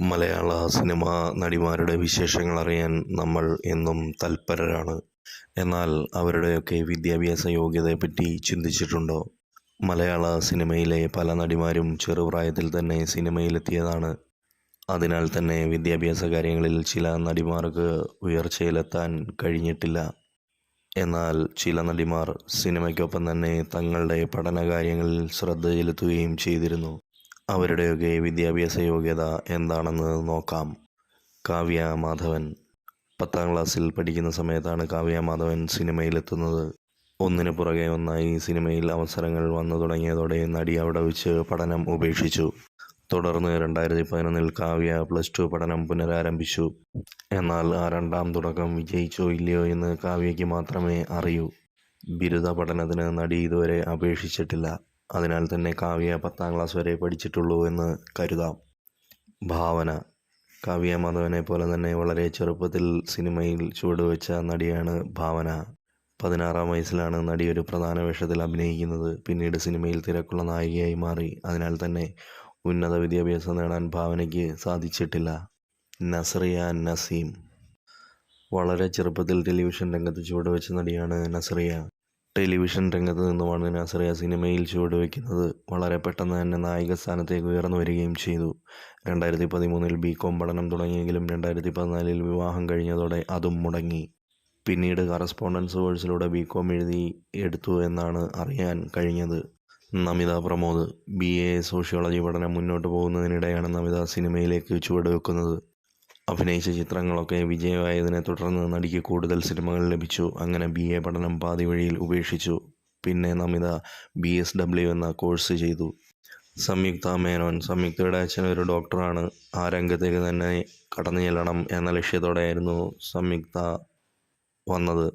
മലയാള cinema നടിമാരുടെ വിശേഷങ്ങൾ അറിയാൻ നമ്മൾ എന്നും തൽപരരാണ്. എന്നാൽ അവരുടെയൊക്കെ വിദ്യാഭ്യാസ യോഗ്യതയെപ്പറ്റി ചിന്തിച്ചിട്ടുണ്ടോ? മലയാള സിനിമയിലെ പല നടിമാരും ചെറുപ്രായത്തിൽ തന്നെ സിനിമയിലെത്തിയതാണ്. അതിനാൽ തന്നെ വിദ്യാഭ്യാസ കാര്യങ്ങളിൽ ചില നടിമാർക്ക് ഉയർച്ചയിലെത്താൻ കഴിഞ്ഞിട്ടില്ല. എന്നാൽ ചില നടിമാർ സിനിമയ്ക്കൊപ്പം തന്നെ തങ്ങളുടെ പഠന കാര്യങ്ങളിൽ ശ്രദ്ധ ചെലുത്തുകയും ചെയ്തിരുന്നു. അവരുടെയൊക്കെ വിദ്യാഭ്യാസ യോഗ്യത എന്താണെന്ന് നോക്കാം. കാവ്യ മാധവൻ. പത്താം ക്ലാസ്സിൽ പഠിക്കുന്ന സമയത്താണ് കാവ്യ മാധവൻ സിനിമയിലെത്തുന്നത്. ഒന്നിനു പുറകെ ഒന്നായി സിനിമയിൽ അവസരങ്ങൾ വന്നു തുടങ്ങിയതോടെ നടി അവിടെ വെച്ച് പഠനം ഉപേക്ഷിച്ചു. തുടർന്ന് രണ്ടായിരത്തി പതിനൊന്നിൽ കാവ്യ പ്ലസ് ടു പഠനം പുനരാരംഭിച്ചു. എന്നാൽ ആ രണ്ടാം തുടക്കം വിജയിച്ചോ ഇല്ലയോ എന്ന് കാവ്യയ്ക്ക് മാത്രമേ അറിയൂ. ബിരുദ പഠനത്തിന് നടി ഇതുവരെ അപേക്ഷിച്ചിട്ടില്ല. അതിനാൽ തന്നെ കാവ്യ പത്താം ക്ലാസ് വരെ പഠിച്ചിട്ടുള്ളൂ എന്ന് കരുതാം. ഭാവന. കാവ്യ മാധവനെ പോലെ തന്നെ വളരെ ചെറുപ്പത്തിൽ സിനിമയിൽ ചുവടുവെച്ച നടിയാണ് ഭാവന. പതിനാറാം വയസ്സിലാണ് നടി ഒരു പ്രധാന വേഷത്തിൽ അഭിനയിക്കുന്നത്. പിന്നീട് സിനിമയിൽ തിരക്കുള്ള നായികയായി മാറി. അതിനാൽ തന്നെ ഉന്നത വിദ്യാഭ്യാസം നേടാൻ ഭാവനയ്ക്ക് സാധിച്ചിട്ടില്ല. നസറിയ നസീം. വളരെ ചെറുപ്പത്തിൽ ടെലിവിഷൻ രംഗത്ത് ചുവടുവെച്ച നടിയാണ് നസ്രിയ. ടെലിവിഷൻ രംഗത്ത് നിന്നുമാണ് ആ സിനിമയിൽ ചുവടുവെക്കുന്നത് വളരെ പെട്ടെന്ന് തന്നെ നായിക സ്ഥാനത്തേക്ക് ഉയർന്നു വരികയും ചെയ്തു. രണ്ടായിരത്തി പതിമൂന്നിൽ ബി കോം പഠനം തുടങ്ങിയെങ്കിലും രണ്ടായിരത്തി പതിനാലിൽ വിവാഹം കഴിഞ്ഞതോടെ അതും മുടങ്ങി. പിന്നീട് കറസ്പോണ്ടൻസ് കോഴ്സിലൂടെ ബി കോം എഴുതി എടുത്തു എന്നാണ് അറിയാൻ കഴിഞ്ഞത്. Namitha Pramod B A sociology പഠനം മുന്നോട്ട് പോകുന്നതിനിടെയാണ് നമിത സിനിമയിലേക്ക് ചുവടുവെക്കുന്നത്. അഭിനയിച്ച ചിത്രങ്ങളൊക്കെ വിജയമായതിനെ തുടർന്ന് നടിക്ക് കൂടുതൽ സിനിമകൾ ലഭിച്ചു. അങ്ങനെ ബി എ പഠനം പാതി വഴിയിൽ ഉപേക്ഷിച്ചു. പിന്നെ നമിത ബി എസ് ഡബ്ല്യു എന്ന കോഴ്സ് ചെയ്തു. സംയുക്ത മേനോൻ സംയുക്തയുടെ അച്ഛൻ ഒരു ഡോക്ടറാണ്. ആ രംഗത്തേക്ക് തന്നെ കടന്നു ചെല്ലണം എന്ന ലക്ഷ്യത്തോടെയായിരുന്നു സംയുക്ത വന്നത്.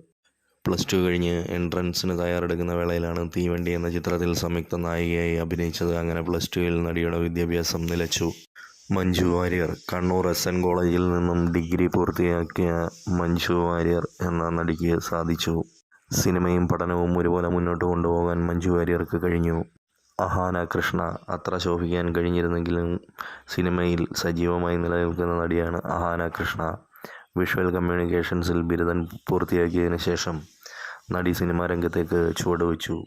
പ്ലസ് ടു കഴിഞ്ഞ് എൻട്രൻസിന് തയ്യാറെടുക്കുന്ന വേളയിലാണ് തീവണ്ടി എന്ന ചിത്രത്തിൽ സംയുക്ത നായികയായി അഭിനയിച്ചത്. അങ്ങനെ പ്ലസ് ടുവിൽ നടിയുടെ വിദ്യാഭ്യാസം നിലച്ചു. മഞ്ജു വാര്യർ. കണ്ണൂർ എസ് എൻ കോളേജിൽ നിന്നും ഡിഗ്രി പൂർത്തിയാക്കിയ മഞ്ജു വാര്യർ എന്ന നടിക്ക് സാധിച്ചു. സിനിമയും പഠനവും ഒരുപോലെ മുന്നോട്ട് കൊണ്ടുപോകാൻ മഞ്ജു വാര്യർക്ക് കഴിഞ്ഞു. അഹാന കൃഷ്ണ അത്ര ശോഭിക്കാൻ കഴിഞ്ഞിരുന്നെങ്കിലും സിനിമയിൽ സജീവമായി നിലനിൽക്കുന്ന നടിയാണ് അഹാന കൃഷ്ണ. വിഷ്വൽ കമ്മ്യൂണിക്കേഷൻസിൽ ബിരുദം പൂർത്തിയാക്കിയതിനു ശേഷം നടി സിനിമാ രംഗത്തേക്ക് ചുവടുവെച്ചു.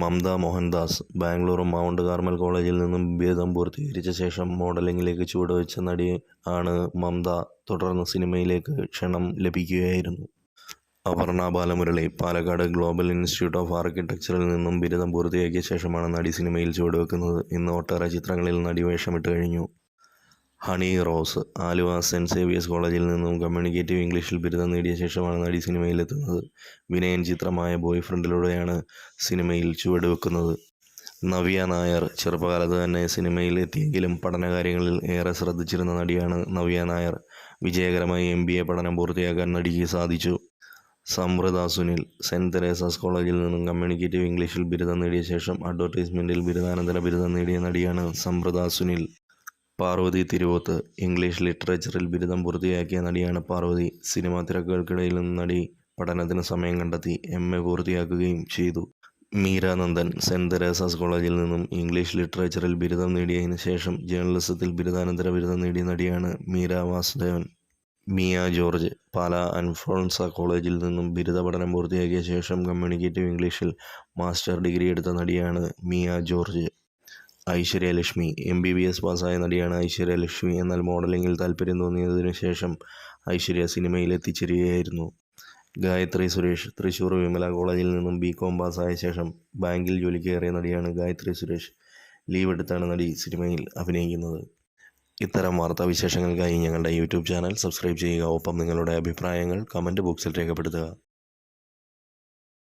മമത മോഹൻദാസ് ബാംഗ്ലൂർ മൗണ്ട് കാർമൽ കോളേജിൽ നിന്നും ബിരുദം പൂർത്തീകരിച്ച ശേഷം മോഡലിംഗിലേക്ക് ചുവടുവെച്ച നടി ആണ് മംത തുടർന്ന് സിനിമയിലേക്ക് ക്ഷണം ലഭിക്കുകയായിരുന്നു. Aparna Balamurali Palakkad global institute of ആർക്കിടെക്ചറിൽ നിന്നും ബിരുദം പൂർത്തിയാക്കിയ ശേഷമാണ് നടി സിനിമയിൽ ചുവടുവെക്കുന്നത്. ഇന്ന് ഒട്ടേറെ ചിത്രങ്ങളിൽ നടി വേഷമിട്ട് കഴിഞ്ഞു. Honey Rose Aluva Saint Xavier's കോളേജിൽ നിന്നും കമ്മ്യൂണിക്കേറ്റീവ് ഇംഗ്ലീഷിൽ ബിരുദം നേടിയ ശേഷമാണ് നടി സിനിമയിലെത്തുന്നത് വിനയൻ ചിത്രമായ ബോയ് ഫ്രണ്ടിലൂടെയാണ് സിനിമയിൽ ചുവടുവെക്കുന്നത്. നവ്യ നായർ ചെറുപ്പകാലത്ത് തന്നെ സിനിമയിൽ എത്തിയെങ്കിലും പഠനകാര്യങ്ങളിൽ ഏറെ ശ്രദ്ധിച്ചിരുന്ന നടിയാണ് നവ്യ നായർ. വിജയകരമായി എം ബി എ പഠനം പൂർത്തിയാക്കാൻ നടിക്ക് സാധിച്ചു. സമൃത സുനിൽ സെന്റ് തെരേസാസ് കോളേജിൽ നിന്നും കമ്മ്യൂണിക്കേറ്റീവ് ഇംഗ്ലീഷിൽ ബിരുദം നേടിയ ശേഷം അഡ്വർടൈസ്മെന്റിൽ ബിരുദാനന്തര ബിരുദം നേടിയ നടിയാണ് സമൃത സുനിൽ. പാർവതി തിരുവോത്ത് ഇംഗ്ലീഷ് ലിറ്ററേച്ചറിൽ ബിരുദം പൂർത്തിയാക്കിയ നടിയാണ് പാർവതി. സിനിമാ തിരക്കുകൾക്കിടയിൽ നിന്ന് നടി പഠനത്തിന് സമയം കണ്ടെത്തി എം എ പൂർത്തിയാക്കുകയും ചെയ്തു. മീരാനന്ദൻ സെന്റ് തെരേസാസ് കോളേജിൽ നിന്നും ഇംഗ്ലീഷ് ലിറ്ററേച്ചറിൽ ബിരുദം നേടിയതിനു ശേഷം ജേർണലിസത്തിൽ ബിരുദാനന്തര ബിരുദം നേടിയ നടിയാണ് Meera Vasudevan. Mia George Pala Alphonsa കോളേജിൽ നിന്നും ബിരുദ പഠനം പൂർത്തിയാക്കിയ ശേഷം കമ്മ്യൂണിക്കേറ്റീവ് ഇംഗ്ലീഷിൽ മാസ്റ്റർ ഡിഗ്രി എടുത്ത നടിയാണ് Mia George. Aishwarya Lakshmi. M B B S പാസ്സായ നടിയാണ് ഐശ്വര്യലക്ഷ്മി എന്നാൽ മോഡലിംഗിൽ താല്പര്യം തോന്നിയതിനു ശേഷം ഐശ്വര്യ സിനിമയിൽ എത്തിച്ചേരുകയായിരുന്നു ഗായത്രി സുരേഷ്. തൃശ്ശൂർ വിമല കോളേജിൽ നിന്നും ബി കോം പാസ്സായ ശേഷം ബാങ്കിൽ ജോലി കയറിയ നടിയാണ് ഗായത്രി സുരേഷ്. ലീവ് എടുത്താണ് നടി സിനിമയിൽ അഭിനയിക്കുന്നത്. ഇത്തരം വാർത്താ വിശേഷങ്ങൾക്കായി ഞങ്ങളുടെ യൂട്യൂബ് ചാനൽ സബ്സ്ക്രൈബ് ചെയ്യുക. ഒപ്പം നിങ്ങളുടെ അഭിപ്രായങ്ങൾ കമന്റ് ബോക്സിൽ രേഖപ്പെടുത്തുക.